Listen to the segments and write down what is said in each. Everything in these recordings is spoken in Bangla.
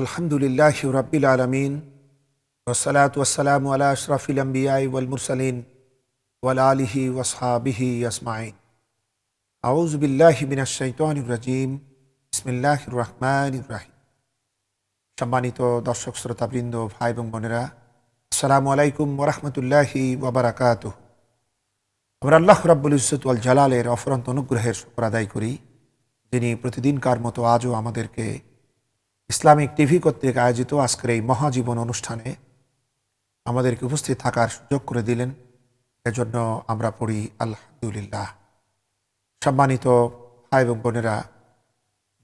আলহামদুলিল্লাহ রব্বিল আলমিন ওসালাত ওসালাম আলা আশরাফিল আম্বিয়াই ওয়াল মুরসালিন ওয়াল আলিহি ওয়াসহাবিহি আসমাইন আউজ বিল্লাহ মিনাশাইতান রাজিম ইসমিল্লাহ রহমান ইব্রাহিম সম্মানিত দর্শক, শ্রোতাবৃন্দ, ভাই এবং বোনেরা, আসসালামু আলাইকুম ওরহমতুল্লাহি ওবরাকাত আমরা আল্লাহ রাব্বুল ইসত জালালের অফরন্ত অনুগ্রহের শুকর আদায় করি, যিনি প্রতিদিনকার মতো আজও আমাদেরকে ইসলামিক টিভি কর্তৃক আয়োজিত আজকের এই মহাজীবন অনুষ্ঠানে আমাদেরকে উপস্থিত থাকার সুযোগ করে দিলেন। এজন্য আমরা পড়ি, আলহামদুলিল্লাহ। সম্মানিত ভাই এবং বোনেরা,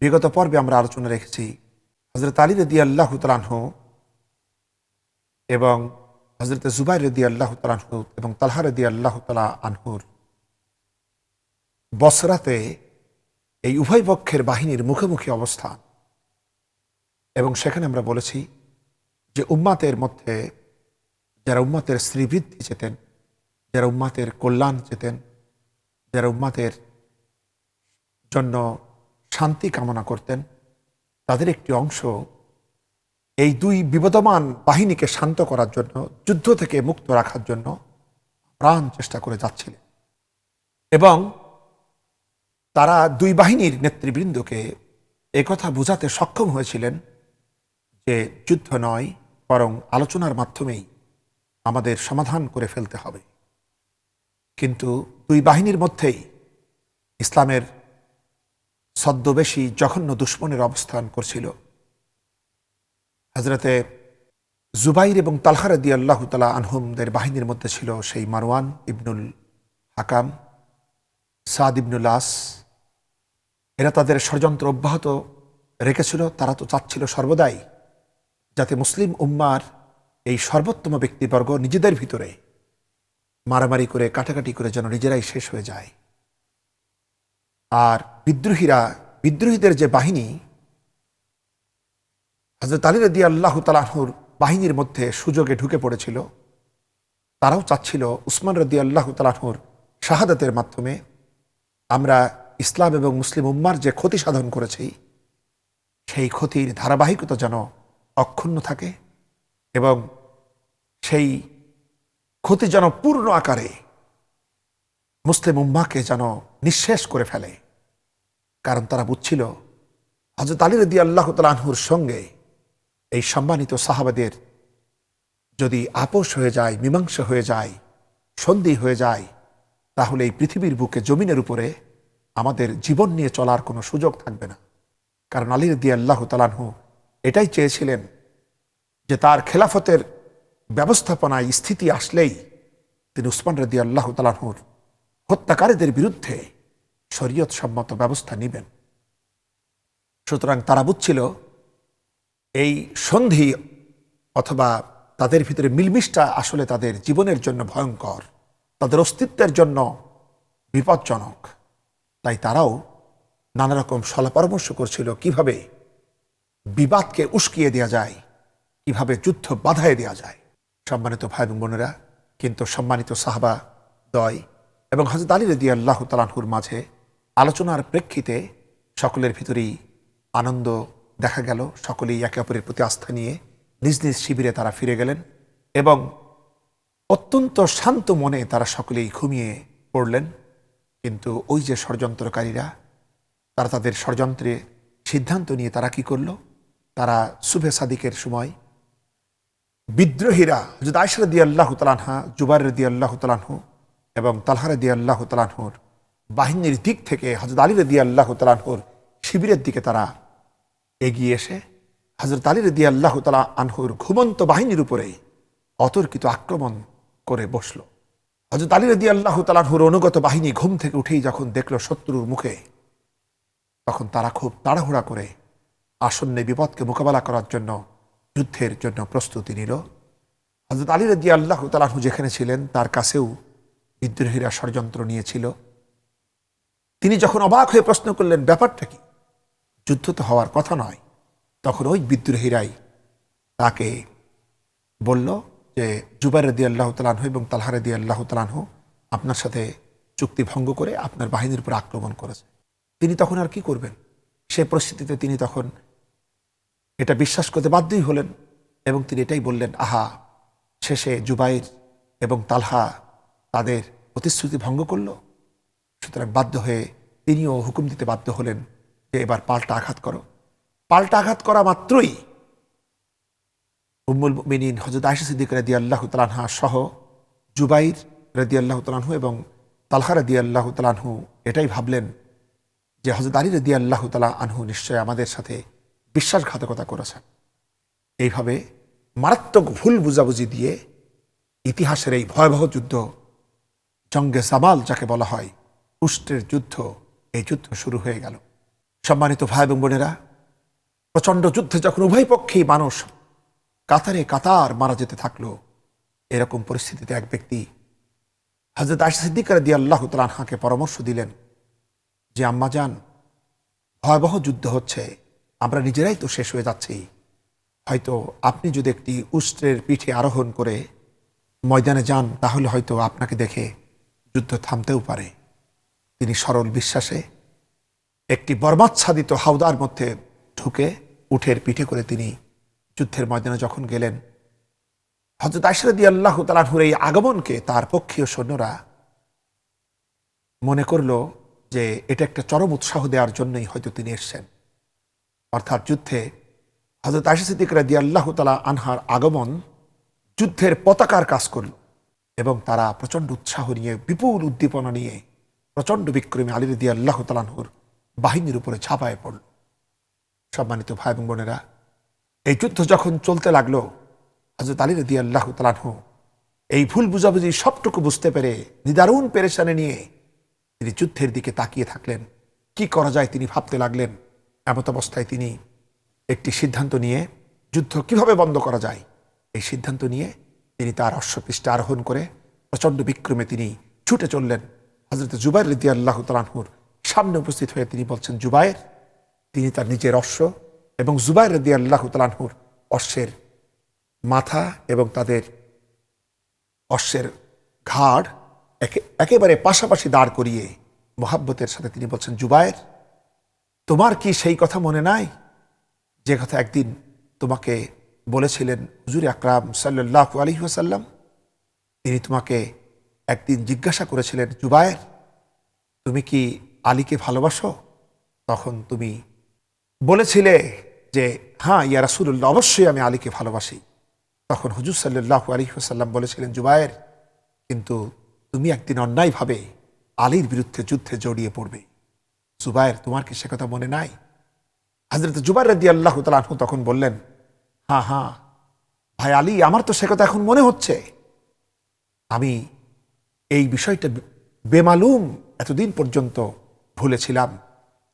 বিগত পর্বে আমরা আলোচনা রেখেছি হজরত আলী রদি আল্লাহ তালানহ এবং হজরত জুবাই রদি আল্লাহ তালানহু এবং তালহা রদি আল্লাহ তালা আনহুর বসরাতে এই উভয় পক্ষের বাহিনীর মুখোমুখি অবস্থান। এবং সেখানে আমরা বলেছি যে উম্মাতের মধ্যে যারা উম্মাতের শ্রীবৃদ্ধি চেতেন, যারা উম্মাতের কল্যাণ চেতেন, যারা উম্মাতের জন্য শান্তি কামনা করতেন, তাদের একটি অংশ এই দুই বিবদমান বাহিনীকে শান্ত করার জন্য, যুদ্ধ থেকে মুক্ত রাখার জন্য প্রাণ চেষ্টা করে যাচ্ছিলেন। এবং তারা দুই বাহিনীর নেতৃবৃন্দকে একথা বোঝাতে সক্ষম হয়েছিলেন যে যুদ্ধ নয়, বরং আলোচনার মাধ্যমেই আমাদের সমাধান করে ফেলতে হবে। কিন্তু দুই বাহিনীর মধ্যেই ইসলামের ছদ্মবেশী জঘন্য দুশ্মনের অবস্থান করছিল। হজরতে জুবাইর এবং তালহারদি আল্লাহ তালা আনহুমদের বাহিনীর মধ্যে ছিল সেই মারওয়ান ইবনুল হাকাম, সাদ ইবনুল আস। এরা তাদের ষড়যন্ত্র অব্যাহত রেখেছিল, তারা তো চাচ্ছিল সর্বদাই যাতে মুসলিম উম্মার এই সর্বোত্তম ব্যক্তিবর্গ নিজেদের ভিতরে মারামারি করে, কাটাকাটি করে যেন নিজেরাই শেষ হয়ে যায়। আর বিদ্রোহীরা, বিদ্রোহীদের যে বাহিনী হজরত আলী রদি আল্লাহ তালাহুর বাহিনীর মধ্যে সুযোগে ঢুকে পড়েছিল। তারাও চাচ্ছিল উসমান রদি আল্লাহ তালাহুর শাহাদাতের মাধ্যমে আমরা ইসলাম এবং মুসলিম উম্মার যে ক্ষতি সাধন করেছি, সেই ক্ষতির ধারাবাহিকতা যেন অক্ষুণ্ণ থাকে এবং সেই ক্ষতি যেন পূর্ণ আকারে মুসলিম উম্মাকে যেন নিঃশেষ করে ফেলে। কারণ তারা বুঝছিল হজরত আলী রদি আল্লাহ তালাহুর সঙ্গে এই সম্মানিত সাহাবাদের যদি আপোষ হয়ে যায়, মীমাংসা হয়ে যায়, সন্ধি হয়ে যায়, তাহলে এই পৃথিবীর বুকে, জমিনের উপরে আমাদের জীবন নিয়ে চলার কোনো সুযোগ থাকবে না। কারণ আলী রদি আল্লাহ তালাহু এটাই চেয়েছিলেন যে তার খেলাফতের ব্যবস্থাপনায় স্থিতি আসলেই তিনি উসমান রদি আল্লাহ তালাহুর হত্যাকারীদের বিরুদ্ধে শরীয়ত সম্মত ব্যবস্থা নেবেন। সুতরাং তারা বুঝছিল এই সন্ধি অথবা তাদের ভিতরে মিলমিশটা আসলে তাদের জীবনের জন্য ভয়ঙ্কর, তাদের অস্তিত্বের জন্য বিপজ্জনক। তাই তারাও নানা রকম সলা পরামর্শ করছিল কীভাবে বিবাদকে উস্কিয়ে দেওয়া যায়, কীভাবে যুদ্ধ বাধায় দেওয়া যায়। সম্মানিত ভাই এবং বোনেরা, কিন্তু সম্মানিত সাহাবা দয় এবং হজরত আলী রদি আল্লাহ তালাহুর মাঝে আলোচনার প্রেক্ষিতে সকলের ভিতরেই আনন্দ দেখা গেল। সকলেই একে অপরের প্রতি আস্থা নিয়ে নিজ নিজ শিবিরে তারা ফিরে গেলেন এবং অত্যন্ত শান্ত মনে তারা সকলেই ঘুমিয়ে পড়লেন। কিন্তু ওই যে ষড়যন্ত্রকারীরা, তারা তাদের ষড়যন্ত্রে সিদ্ধান্ত নিয়ে তারা কি করল? তারা শুভে সাদিকের সময় বিদ্রোহীরা যদি আয়সা দি আল্লাহ তালানহা জুবার দি আল্লাহ তালানহু এবং তালহার দি আল্লাহ তালানহুর বাহিনীর দিক থেকে হজরত আলী রদি আল্লাহ তালানহুর শিবিরের দিকে তারা এগিয়ে এসে হজরত আলী রদি আল্লাহ তালা আনহুর ঘুমন্ত বাহিনীর উপরে অতর্কিত আক্রমণ করে বসল। হজরত আলী রদি আল্লাহ তালানহুর অনুগত বাহিনী ঘুম থেকে উঠেই যখন দেখল শত্রুর মুখে, তখন তারা খুব তাড়াহুড়া করে আসন্ন বিপদকে মোকাবেলা করার জন্য, যুদ্ধের জন্য প্রস্তুতি নিল। হজরত আলী রদি আল্লাহ তালাহু যেখানে ছিলেন, তার কাছেও বিদ্রোহীরা ষড়যন্ত্র নিয়েছিল। তিনি যখন অবাক হয়ে প্রশ্ন করলেন, ব্যাপারটা কি? যুদ্ধ তো হওয়ার কথা নয়। তখন ওই বিদ্রোহীরাই তাকে বলল যে জুবাই রদি আল্লাহ তালাহ এবং তালহা রদি আল্লাহ তালাহ আপনার সাথে চুক্তি ভঙ্গ করে আপনার বাহিনীর উপর আক্রমণ করেছে। তিনি তখন আর কি করবেন? সে পরিস্থিতিতে তিনি তখন এটা বিশ্বাস করতে বাধ্যই হলেন এবং তিনি এটাই বললেন, আহা, শেষে জুবাইর এবং তালহা তাদের প্রতিশ্রুতি ভঙ্গ করল। সুতরাং বাধ্য হয়ে তিনিও হুকুম দিতে বাধ্য হলেন যে এবার পাল্টা আঘাত করো। পাল্টা আঘাত করা মাত্রই উম্মুল মিনিন হজরত আয়সা সিদ্দিক রাদি আল্লাহ তালানহা সহ জুবাইর রাদি আল্লাহ তালানহু এবং তালহা রাদি আল্লাহ তালানহু এটাই ভাবলেন যে হজরত আলী রদি আল্লাহ তালা আনহু নিশ্চয় আমাদের সাথে বিশ্বাসঘাতকতা করেছেন এইভাবে মারাত্মক ভুল বুঝাবুঝি দিয়ে ইতিহাসের এই ভয়াবহ যুদ্ধ, জঙ্গে জামাল যাকে বলা হয় উষ্ট্রের যুদ্ধ, এই যুদ্ধ শুরু হয়ে গেল। সম্মানিত ভাই এবং বোনেরা, প্রচণ্ড যুদ্ধে যখন উভয় পক্ষেই মানুষ কাতারে কাতার মারা যেতে থাকল, এরকম পরিস্থিতিতে এক ব্যক্তি হজরত আশা সিদ্দিকার দিয়ে আল্লাহ তালানহাকে পরামর্শ দিলেন যে, আম্মা যান ভয়াবহ যুদ্ধ হচ্ছে আমরা নিজেরাই তো শেষ হয়ে যাচ্ছি। হয়তো আপনি যদি একটি উষ্ট্রের পিঠে আরোহণ করে ময়দানে যান, তাহলে হয়তো আপনাকে দেখে যুদ্ধ থামতেও পারে। তিনি সরল বিশ্বাসে একটি বর্মাচ্ছাদিত হাওদার মধ্যে ঢুকে উঠের পিঠে করে তিনি যুদ্ধের ময়দানে যখন গেলেন হজরত আশরদি আল্লাহ তালাহুর এই আগমনকে তার পক্ষীয় সৈন্যরা মনে করল যে এটা একটা চরম উৎসাহ দেওয়ার জন্যই হয়তো তিনি এসছেন। অর্থাৎ যুদ্ধে হজরত আশা সিদ্দিক রাদি আল্লাহ তালা আনহার আগমন যুদ্ধের পতাকার কাজ করল এবং তারা প্রচণ্ড উৎসাহ নিয়ে, বিপুল উদ্দীপনা নিয়ে প্রচণ্ড বিক্রমী আলী রদি আল্লাহ তালানহুর বাহিনীর উপরে ঝাঁপায় পড়ল। সম্মানিত ভাই এবং বোনেরা, এই যুদ্ধ যখন চলতে লাগল হজরত আলী রদি আল্লাহ তালানহু এই ভুল বুঝাবুঝি সবটুকু বুঝতে পেরে, নিদারুণ পেরেশানে নিয়ে তিনি যুদ্ধের দিকে তাকিয়ে থাকলেন। কি করা যায় তিনি ভাবতে লাগলেন। এমত অবস্থায় তিনি একটি সিদ্ধান্ত নিয়ে যুদ্ধ কীভাবে বন্ধ করা যায়, এই সিদ্ধান্ত নিয়ে তিনি তার অশ্বপৃষ্ঠে আরোহণ করে প্রচণ্ড বিক্রমে তিনি ছুটে চললেন। হজরত জুবাইর রদি আল্লাহ তালানহুর সামনে উপস্থিত হয়ে তিনি বলছেন, জুবাইর, তিনি তার নিজের অশ্ব এবং জুবাইর রদি আল্লাহ তালানহুর অশ্বের মাথা এবং তাদের অশ্বের ঘাড় একে- একেবারে পাশাপাশি দাঁড় করিয়ে মোহাব্বতের সাথে তিনি বলছেন জুবায়ের তোমার কি সেই কথা মনে নাই? যে কথা একদিন তোমাকে বলেছিলেন হুজুর আকরাম সাল্লাহ আলী ওসাল্লাম তিনি তোমাকে একদিন জিজ্ঞাসা করেছিলেন, জুবায়ের, তুমি কি আলীকে ভালোবাসো? তখন তুমি বলেছিলে যে হ্যাঁ ইয়া রাসুল্লাহ অবশ্যই আমি আলীকে ভালোবাসি। তখন হুজুর সাল্লাহ আলী ওসাল্লাম বলেছিলেন, জুবায়ের, কিন্তু তুমি একদিন অন্যায়ভাবে আলীর বিরুদ্ধে যুদ্ধে জড়িয়ে পড়বে। জুবায়ের তোমার কি সে কথা মনে নাই? হাজরত জুবাইর রাদি আল্লাহ তালাহু তখন বললেন হ্যাঁ হ্যাঁ ভাই আলী, আমার তো সে কথা এখন মনে হচ্ছে। আমি এই বিষয়টা বেমালুম এতদিন পর্যন্ত ভুলেছিলাম।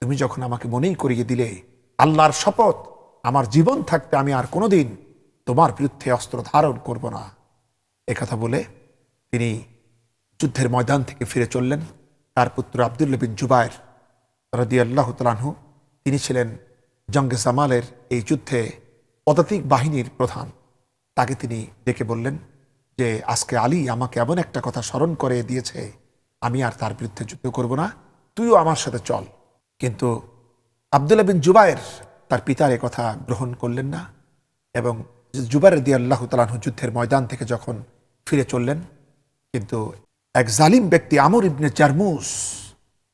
তুমি যখন আমাকে মনেই করিয়ে দিলে, আল্লাহর শপথ আমার জীবন থাকতে আমি আর কোনোদিন তোমার বিরুদ্ধে অস্ত্র ধারণ করব না। কথা বলে তিনি যুদ্ধের ময়দান থেকে ফিরে চললেন। তার পুত্র আবদুল্লা বিন জুবায়ের রদি আল্লাহ তালাহু তিনি ছিলেন জঙ্গে জামালের এই যুদ্ধে পদাতিক বাহিনীর প্রধান। তাকে তিনি ডেকে বললেন যে, আজকে আলী আমাকে এমন একটা কথা স্মরণ করে দিয়েছে, আমি আর তার বিরুদ্ধে যুদ্ধ করব না, তুইও আমার সাথে চল। কিন্তু আবদুল্লাহ বিন জুবায়ের তার পিতার এ কথা গ্রহণ করলেন না এবং জুবাইর দিয়ে আল্লাহ তালাহু যুদ্ধের ময়দান থেকে যখন ফিরে চললেন, কিন্তু এক জালিম ব্যক্তি আমর ইবনে জারমুস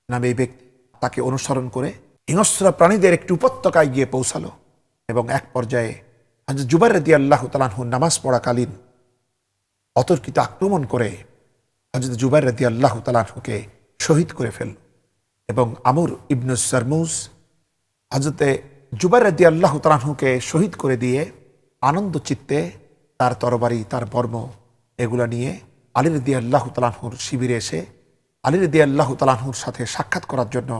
নামে এই ব্যক্তি তাকে অনুসরণ করে হিংস্র প্রাণীদের একটি উপত্যকায় গিয়ে পৌঁছালো এবং এক পর্যায়ে হাজর জুবাইর দিয়ে আল্লাহ তালাহু নামাজ পড়াকালীন অতর্কিত আক্রমণ করে হজরত জুবাইর রদি আল্লাহ তালাহুকে শহীদ করে ফেলল এবং আমর ইবনু সারমুজ হজরতে জুবাইর রদি আল্লাহ তালাহুকে শহীদ করে দিয়ে আনন্দ চিত্তে তার তরবারি, তার বর্ম এগুলা নিয়ে আলী রদি আল্লাহ তালাহুর শিবিরে এসে আলী রদি আল্লাহ তালাহুর সাথে সাক্ষাৎ করার জন্য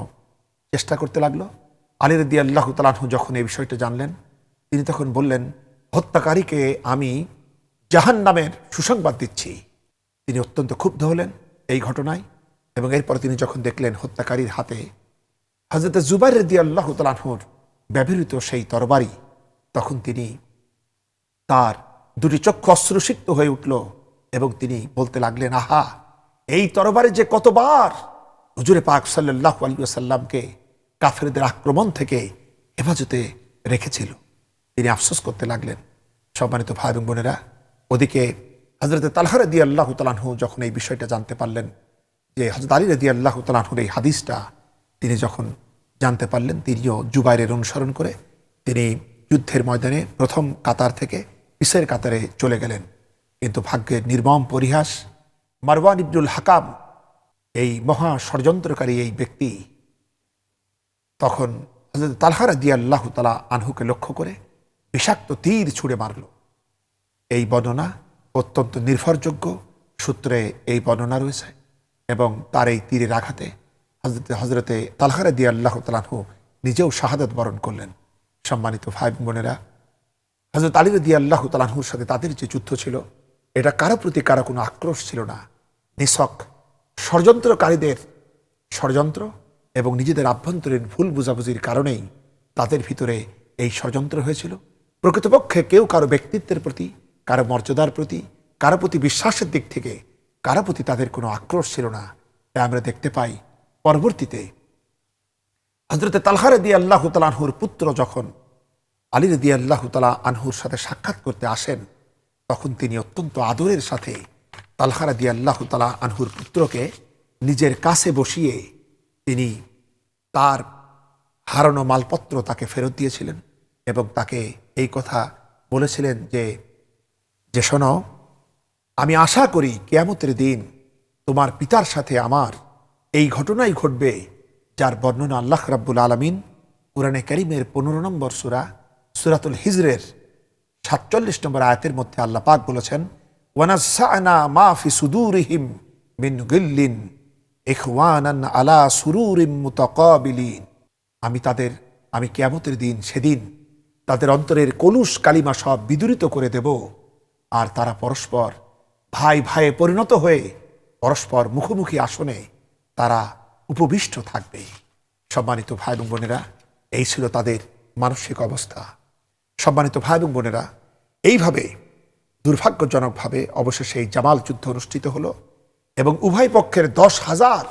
চেষ্টা করতে লাগল। আলী রদি আল্লাহ তালাহু যখন এই বিষয়টা জানলেন, তিনি তখন বললেন, হত্যাকারীকে আমি জাহান নামের সুসংবাদ দিচ্ছি। তিনি অত্যন্ত ক্ষুব্ধ হলেন এই ঘটনায় এবং এরপর তিনি যখন দেখলেন হত্যাকারীর হাতে হজরত জুবাই রদি আল্লাহ তালাহুর ব্যবহৃত সেই তরবারি, তখন তিনি তার দুটি চক্ষু অশ্রুসিক্ত হয়ে উঠল এবং তিনি বলতে লাগলেন, আহা এই তরবারে যে কতবার হুজুরে পাক সাল্লাহ আলী সাল্লামকে কাফেরদের আক্রমণ থেকে হেফাজতে রেখেছিল। তিনি আফসোস করতে লাগলেন। সম্মানিত ভাই এবং বোনেরা, ওদিকে হজরত তালহা রদি আল্লাহ তালাহু যখন এই বিষয়টা জানতে পারলেন যে হজরত আলী রদি আল্লাহ তালাহুর এই হাদিসটা, তিনি যখন জানতে পারলেন, তিনিও জুবাইরের অনুসরণ করে তিনি যুদ্ধের ময়দানে প্রথম কাতার থেকে পিসের কাতারে চলে গেলেন। কিন্তু ভাগ্যের নির্মম পরিহাস মারওয়ান ইবনুল হাকাম, এই মহা ষড়যন্ত্রকারী এই ব্যক্তি তখন হজরত তালহারা দিয়ে আল্লাহ তালা আনহুকে লক্ষ্য করে বিষাক্ত তীর ছুঁড়ে মারল। এই বর্ণনা অত্যন্ত নির্ভরযোগ্য সূত্রে এই বর্ণনা রয়েছে এবং তার এই তীরের আঘাতে হজরতে হজরতে তালহারা দিয়ে আল্লাহ তালাহু নিজেও শাহাদত বরণ করলেন। সম্মানিত ভাই বোনেরা হজরত আলী রদি আল্লাহ তালাহুর সাথে তাদের যে যুদ্ধ ছিল, এটা কারও প্রতি কারও কোনো আক্রোশ ছিল না। নিছক। ষড়যন্ত্রকারীদের ষড়যন্ত্র এবং নিজেদের আভ্যন্তরীণ ভুল বুঝাবুঝির কারণেই তাদের ভিতরে এই ষড়যন্ত্র হয়েছিল। প্রকৃতপক্ষে কেউ কারও ব্যক্তিত্বের প্রতি, কারও মর্যাদার প্রতি, কারও প্রতি বিশ্বাসের দিক থেকে, কারও প্রতি তাদের কোনো আক্রোশ ছিল না। তাই আমরা দেখতে পাই পরবর্তীতে। হজরতে তালহারে দিয়ে আল্লাহ তালাহুর পুত্র যখন আলী রদি আল্লাহ তালা আনহুর সাথে সাক্ষাৎ করতে আসেন, তখন তিনি অত্যন্ত আদরের সাথে তালহারা দিয়ে আল্লাহ তালা আনহুর পুত্রকে নিজের কাছে বসিয়ে তিনি তার হারানো মালপত্র তাকে ফেরত দিয়েছিলেন এবং তাকে এই কথা বলেছিলেন যে যে শোনো, আমি আশা করি কেয়ামতের দিন তোমার পিতার সাথে আমার এই ঘটনাই ঘটবে যার বর্ণনা আল্লাহ রাব্বুল আলমিন কোরআনে করিমের পনেরো নম্বর সুরা সুরাতুল হিজরের সাতচল্লিশ নম্বর আয়াতের মধ্যে আল্লাহ পাক বলেছেন ওয়ানাসানা মা ফি সুদুরিহিম মিন গিল্লিন ইখওয়ানান আলা সুরুরিম মুতাকাবিলিন আমি তাদের, আমি কেয়ামতের দিন, সেদিন তাদের অন্তরের কলুষ কালিমা সব বিদূরিত করে দেব। আর তারা পরস্পর ভাই ভাইয়ে পরিণত হয়ে পরস্পর মুখোমুখি আসনে তারা উপবিষ্ট থাকবে। সম্মানিত ভাই এবং বোনেরা, এই ছিল তাদের মানসিক অবস্থা। সম্মানিত ভাই এবং বোনেরা, এইভাবে দুর্ভাগ্যজনকভাবে অবশেষে এই জামাল যুদ্ধ অনুষ্ঠিত হলো এবং উভয় পক্ষের দশ হাজার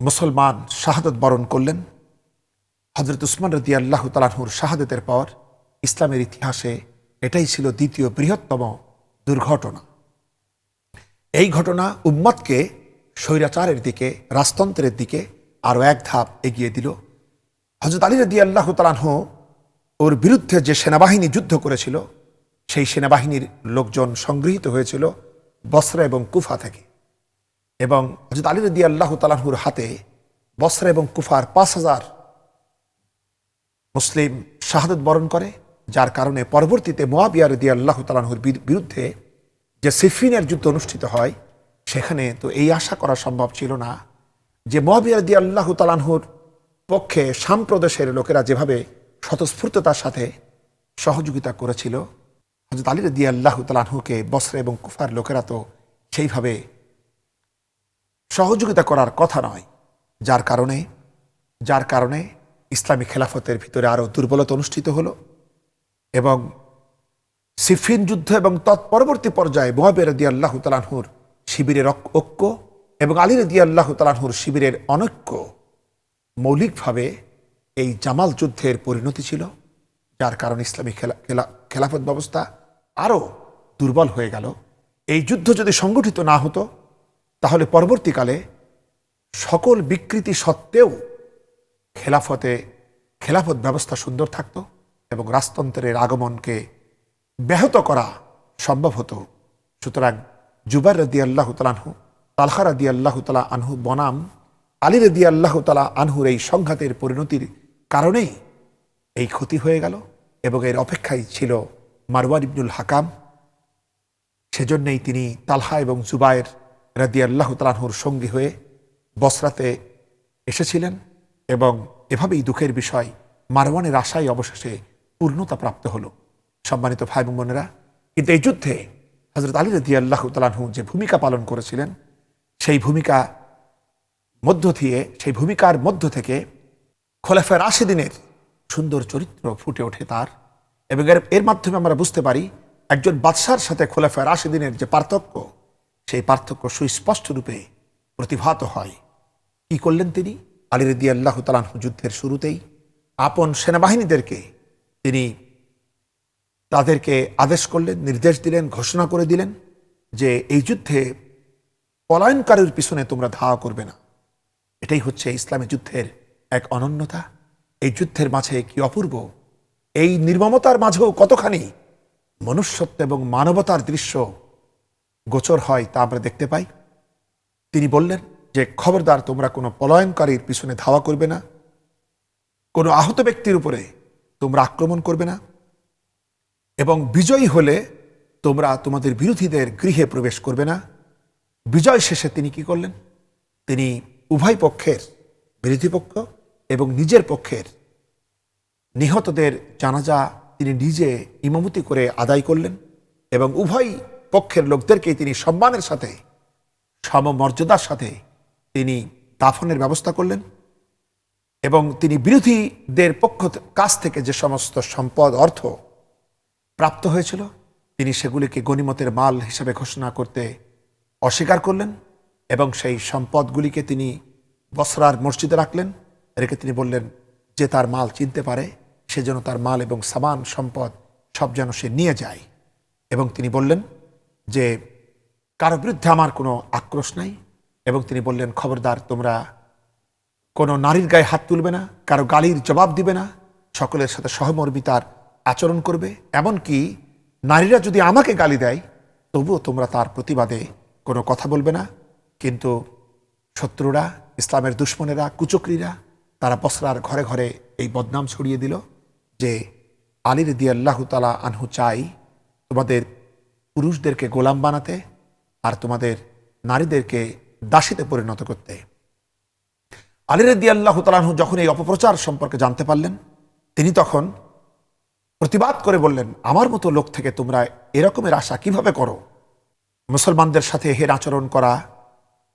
মুসলমান শাহাদত বরণ করলেন। হজরত উসমান রদি আল্লাহ তালাহুর শাহাদতের পর ইসলামের ইতিহাসে এটাই ছিল দ্বিতীয় বৃহত্তম দুর্ঘটনা। এই ঘটনা উম্মতকে স্বৈরাচারের দিকে, রাজতন্ত্রের দিকে আরও এক ধাপ এগিয়ে দিল। হজরত আলী রদি আল্লাহ তালাহ ওর বিরুদ্ধে যে সেনাবাহিনী যুদ্ধ করেছিল সেই সেনাবাহিনীর লোকজন সংগৃহীত হয়েছিল বসরা এবং কুফা থেকে। এবং হজরত আলী রদি আল্লাহ তালাহুর হাতে বসরা এবং কুফার পাঁচ হাজার মুসলিম শাহাদত বরণ করে, যার কারণে পরবর্তীতে মোয়াবিয়া রদি আল্লাহ তালাহুর বিরুদ্ধে যে সিফিনের যুদ্ধ অনুষ্ঠিত হয়, সেখানে তো এই আশা করা সম্ভব ছিল না যে মোয়াবিয়া রদি আল্লাহ তালাহুর পক্ষে সাম্প্রদেশের লোকেরা যেভাবে স্বতঃস্ফূর্ততার সাথে সহযোগিতা করেছিল হজরত আলী রদি আল্লাহ তালাহুকে বসরা এবং কুফার লোকেরা তো সেইভাবে সহযোগিতা করার কথা নয়। যার কারণে যার কারণে ইসলামী খেলাফতের ভিতরে আরও দুর্বলতা অনুষ্ঠিত হলো এবং সিফিন যুদ্ধ এবং তৎপরবর্তী পর্যায়ে মোহাবের রদি আল্লাহ তালাহুর শিবিরের ঐক্য এবং আলী রদি আল্লাহ তালাহুর শিবিরের অনৈক্য মৌলিকভাবে এই জামাল যুদ্ধের পরিণতি ছিল, যার কারণে ইসলামী খেলা খেলা, খেলাফত ব্যবস্থা আরও দুর্বল হয়ে গেল। এই যুদ্ধ যদি সংগঠিত না হতো, তাহলে পরবর্তীকালে সকল বিকৃতি সত্ত্বেও খেলাফতে খেলাফত ব্যবস্থা সুন্দর থাকত এবং রাজতন্ত্রের আগমনকে ব্যাহত করা সম্ভব হতো। সুতরাং জুবার রদি আল্লাহ তালানহু তালহা রদি আল্লাহ তালা আনহু বনাম, আলী রদি আল্লাহ তালা আনহুর এই সংঘাতের পরিণতির কারণেই এই ক্ষতি হয়ে গেল এবং এর অপেক্ষায় ছিল মারওয়ান ইবনুল হাকাম। সেজন্যই তিনি তালহা এবং জুবায়ের রাদি আল্লাহ তালাহুর সঙ্গী হয়ে বসরাতে এসেছিলেন এবং এভাবেই দুঃখের বিষয় মারওয়ানের আশাই অবশেষে পূর্ণতা প্রাপ্ত হলো। সম্মানিত ভাই বোনেরা, কিন্তু এই যুদ্ধে হজরত আলী রদি আল্লাহ তালাহু যে ভূমিকা পালন করেছিলেন, সেই ভূমিকা মধ্য দিয়ে, সেই ভূমিকার মধ্য থেকে খোলাফের আশি দিনের সুন্দর চরিত্র ফুটে ওঠে তার। এবং এর মাধ্যমে আমরা বুঝতে পারি একজন বাদশার সাথে খোলাফের আশি দিনের যে পার্থক্য, সেই পার্থক্য সুস্পষ্ট রূপে প্রতিভাত হয়। কি করলেন তিনি? আলী রদি আল্লাহ তালাহ যুদ্ধের শুরুতেই আপন সেনাবাহিনীদেরকে তিনি তাদেরকে আদেশ করলেন, নির্দেশ দিলেন, ঘোষণা করে দিলেন যে এই যুদ্ধে পলায়নকারীর পিছনে তোমরা ধাওয়া করবে না। এটাই হচ্ছে ইসলামী যুদ্ধের এক অনন্যতা। এই যুদ্ধের মাঝে কি অপূর্ব এই নির্মমতার মাঝেও কতখানি মনুষ্যত্ব এবং মানবতার দৃশ্য গোচর হয় তা আমরা দেখতে পাই। তিনি বললেন যে, খবরদার, তোমরা কোনো পলায়নকারীর পিছনে ধাওয়া করবে না। কোনো আহত ব্যক্তির উপরে তোমরা আক্রমণ করবে না। এবং বিজয়ী হলে তোমরা তোমাদের বিরোধীদের গৃহে প্রবেশ করবে না। বিজয় শেষে তিনি কি করলেন? তিনি উভয় পক্ষের বিরোধী পক্ষ এবং নিজের পক্ষের নিহতদের জানাজা তিনি নিজে ইমামতি করে আদায় করলেন এবং উভয় পক্ষের লোকদেরকে তিনি সম্মানের সাথে, সমমর্যাদার সাথে তিনি দাফনের ব্যবস্থা করলেন এবং তিনি বিরোধীদের পক্ষ কাছ থেকে যে সমস্ত সম্পদ, অর্থ প্রাপ্ত হয়েছিল, তিনি সেগুলিকে গনিমতের মাল হিসেবে ঘোষণা করতে অস্বীকার করলেন এবং সেই সম্পদগুলিকে তিনি বসরার মসজিদে রাখলেন। রেখে তিনি বললেন, যে তার মাল চিনতে পারে সে যেন তার মাল এবং সামান, সম্পদ সব যেন সে নিয়ে যায়। এবং তিনি বললেন যে, কারও বিরুদ্ধে আমার কোনো আক্রোশ নাই। এবং তিনি বললেন, খবরদার, তোমরা কোনো নারীর গায়ে হাত তুলবে না, কারও গালির জবাব দিবে না, সকলের সাথে সহমর্মিতার আচরণ করবে। এমনকি নারীরা যদি আমাকে গালি দেয়, তবুও তোমরা তার প্রতিবাদে কোনো কথা বলবে না। কিন্তু শত্রুরা, ইসলামের দুশ্মনেরা, কুচক্রীরা, তারা বসরার ঘরে ঘরে এই বদনাম ছড়িয়ে দিল। যে আলীর আল্লাহ তালা আনহু চাই তোমাদের পুরুষদেরকে গোলাম বানাতে আর তোমাদের নারীদেরকে দাসীতে পরিণত করতে। আলী রদি আল্লাহ যখন এই অপপ্রচার সম্পর্কে জানতে পারলেন, তিনি তখন প্রতিবাদ করে বললেন, আমার মতো লোক থেকে তোমরা এরকমের আশা কীভাবে করো? মুসলমানদের সাথে হের আচরণ করা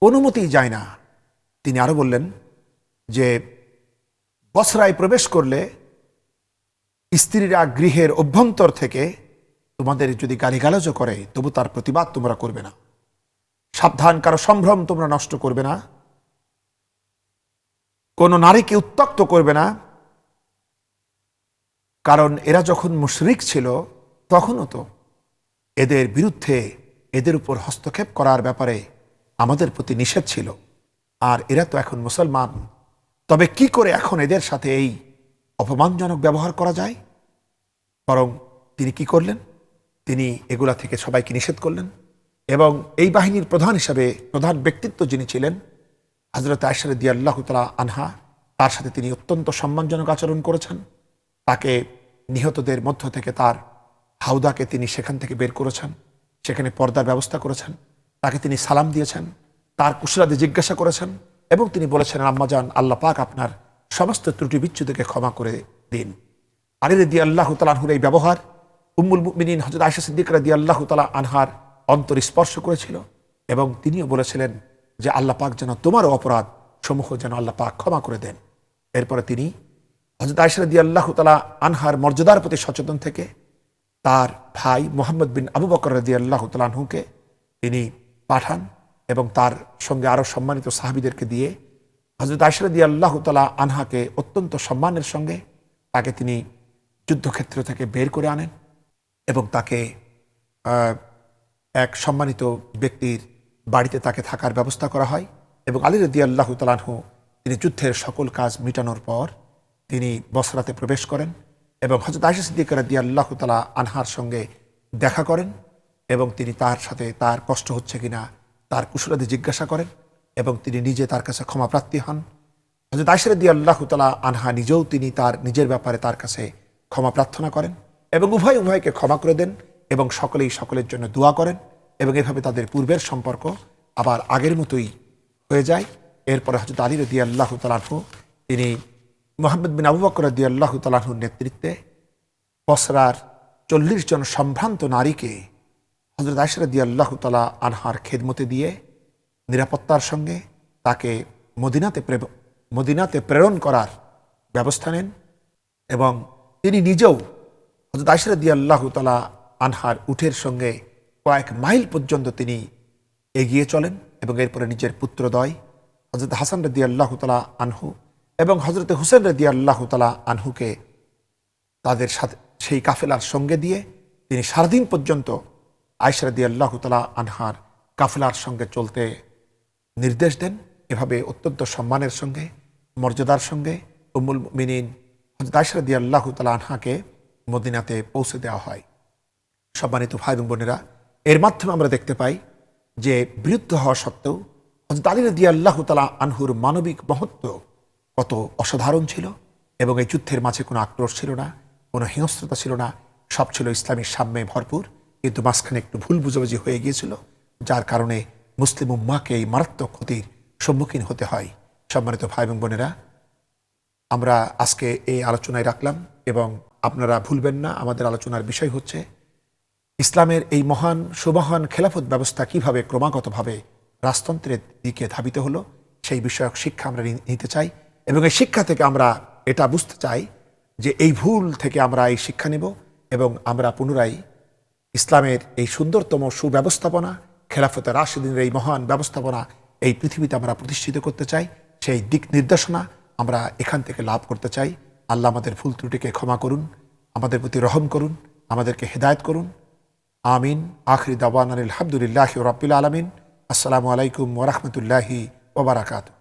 অনুমতি যায় না। তিনি আরও বললেন যে, বসরায় প্রবেশ করলে স্ত্রীরা গৃহের অভ্যন্তর থেকে তোমাদের যদি গালিগালাজও করে, তবু তার প্রতিবাদ তোমরা করবে না। সাবধান, কারও সম্ভ্রম তোমরা নষ্ট করবে না। কোন নারীকে উত্তক্ত করবে না। কারণ এরা যখন মুশরিক ছিল, তখনও তো এদের বিরুদ্ধে এদের উপর হস্তক্ষেপ করার ব্যাপারে আমাদের প্রতি নিষেধ ছিল। আর এরা তো এখন মুসলমান। তবে কি করে এখন এদের সাথে এই অপমানজনক ব্যবহার করা যায়? বরং তিনি কি করলেন? তিনি এগুলা থেকে সবাইকে নিষেধ করলেন। এবং এই বাহিনীর প্রধান হিসাবে প্রধান ব্যক্তিত্ব যিনি ছিলেন হজরত আয়সার দিয়ে আল্লাহ তালা আনহা, তার সাথে তিনি অত্যন্ত সম্মানজনক আচরণ করেছেন। তাকে নিহতদের মধ্য থেকে তার হাউদাকে তিনি সেখান থেকে বের করেছেন। সেখানে পর্দার ব্যবস্থা করেছেন। তাকে তিনি সালাম দিয়েছেন। তার কুশলাদি জিজ্ঞাসা করেছেন এবং তিনি বলেছেন আম্মাজান আল্লাহ পাক আপনার সমস্ত ত্রুটি বিচ্ছুদেরকে ক্ষমা করে দিন। আলী দি আল্লাহ তালাহুর এই ব্যবহার উম্মুল মুমিনিন হজরত আয়সা সিদ্দিক রাদি আল্লাহ তালা আনহার অন্তর স্পর্শ করেছিল এবং তিনিও বলেছিলেন যে আল্লাহ পাক যেন তোমারও অপরাধ সমূহ যেন আল্লাহ পাক ক্ষমা করে দেন। এরপরে তিনি হজরত আয়সা রাদি আল্লাহ তালা আনহার মর্যাদার প্রতি সচেতন থেকে তার ভাই মোহাম্মদ বিন আবু বকর রাদি আল্লাহ তালাহুকে তিনি পাঠান এবং তার সঙ্গে আরও সম্মানিত সাহাবিদেরকে দিয়ে হজরত দিয়ে আল্লাহ তালা আনহাকে অত্যন্ত সম্মানের সঙ্গে তাকে তিনি যুদ্ধক্ষেত্র থেকে বের করে আনেন এবং তাকে এক সম্মানিত ব্যক্তির বাড়িতে তাকে থাকার ব্যবস্থা করা হয় এবং আলী রদি আল্লাহ তালাহু তিনি যুদ্ধের সকল কাজ মিটানোর পর তিনি বসরাতে প্রবেশ করেন এবং হজরত আয়সা সিদ্দিক রাদি আল্লাহ তালা আনহার সঙ্গে দেখা করেন এবং তিনি তার সাথে তার কষ্ট হচ্ছে কিনা তার কুশলাদি জিজ্ঞাসা করেন। এবং তিনি নিজে তার কাছে ক্ষমা প্রার্থী হন। হজরত দিয়ে আল্লাহ তালা আনহা নিজেও তিনি তার নিজের ব্যাপারে তার কাছে ক্ষমা প্রার্থনা করেন এবং উভয় উভয়কে ক্ষমা করে দেন এবং সকলেই সকলের জন্য দোয়া করেন এবং এভাবে তাদের পূর্বের সম্পর্ক আবার আগের মতোই হয়ে যায়। এরপরে হজরত আলী রদি আল্লাহ তালাহু তিনি মোহাম্মদ বিন আবু বকর রদি আল্লাহ তালাহুর নেতৃত্বে বসরার চল্লিশ জন সম্ভ্রান্ত নারীকে হজরত দিয়ে আল্লাহ তালা আনহার খেদমতে দিয়ে নিরাপত্তার সঙ্গে তাকে মদিনাতে মদিনাতে প্রেরণ করার ব্যবস্থা নেন এবং তিনি নিজেও হজরত আয়সা দিয়ে তালা আনহার উঠের সঙ্গে কয়েক মাইল পর্যন্ত তিনি এগিয়ে চলেন এবং এরপরে নিজের পুত্রদয় হজরত হাসান রদি আল্লাহ তালা আনহু এবং হজরত হুসেন রদি আল্লাহ তালা আনহুকে তাদের সাথে, সেই কাফেলার সঙ্গে দিয়ে তিনি সারাদিন পর্যন্ত আয়সরাদি আল্লাহ তালা আনহার কাফেলার সঙ্গে চলতে নির্দেশ দেন এভাবে অত্যন্ত সম্মানের সঙ্গে, মর্যাদার সঙ্গে উমুল মিনিন আয়সরাদি আল্লাহ তালা আনহাকে মদিনাতে পৌঁছে দেওয়া হয়। সম্মানিত ভাই এবং বোনেরা, এর মাধ্যমে আমরা দেখতে পাই যে বিরুদ্ধ হওয়া সত্ত্বেও হজরত আলী রদি আল্লাহ তালা আনহুর মানবিক মহত্ব কত অসাধারণ ছিল এবং এই যুদ্ধের মাঝে কোনো আক্রোশ ছিল না, কোনো হিংস্রতা ছিল না, সব ছিল ইসলামের সাম্যে ভরপুর, কিন্তু মাঝখানে একটু ভুল বুঝাবুঝি হয়ে গিয়েছিল, যার কারণে মুসলিম উম্মাকে এই মারাত্মক ক্ষতির সম্মুখীন হতে হয়। সম্মানিত ভাই এবং বোনেরা, আমরা আজকে এই আলোচনায় রাখলাম এবং আপনারা ভুলবেন না, আমাদের আলোচনার বিষয় হচ্ছে, ইসলামের এই মহান, সুমহান খেলাফত ব্যবস্থা কীভাবে ক্রমাগতভাবে রাজতন্ত্রের দিকে ধাবিত হলো, সেই বিষয়ক শিক্ষা আমরা নিতে চাই এবং এই শিক্ষা থেকে আমরা এটা বুঝতে চাই যে এই ভুল থেকে আমরা এই শিক্ষা নেব এবং আমরা পুনরায় ইসলামের এই সুন্দরতম সুব্যবস্থাপনা খেলাফতে রাশিদিনের এই মহান ব্যবস্থাপনা এই পৃথিবীতে আমরা প্রতিষ্ঠিত করতে চাই, সেই দিক নির্দেশনা আমরা এখান থেকে লাভ করতে চাই। আল্লাহ আমাদের ফুল ত্রুটিকে ক্ষমা করুন, আমাদের প্রতি রহম করুন, আমাদেরকে হেদায়ত করুন। আমিন। আখরি দাওয়ান আলহামদুলিল্লাহ রবিল আলমিন। আসসালামু আলাইকুম ওরহমতুল্লাহি ওবরাকাতু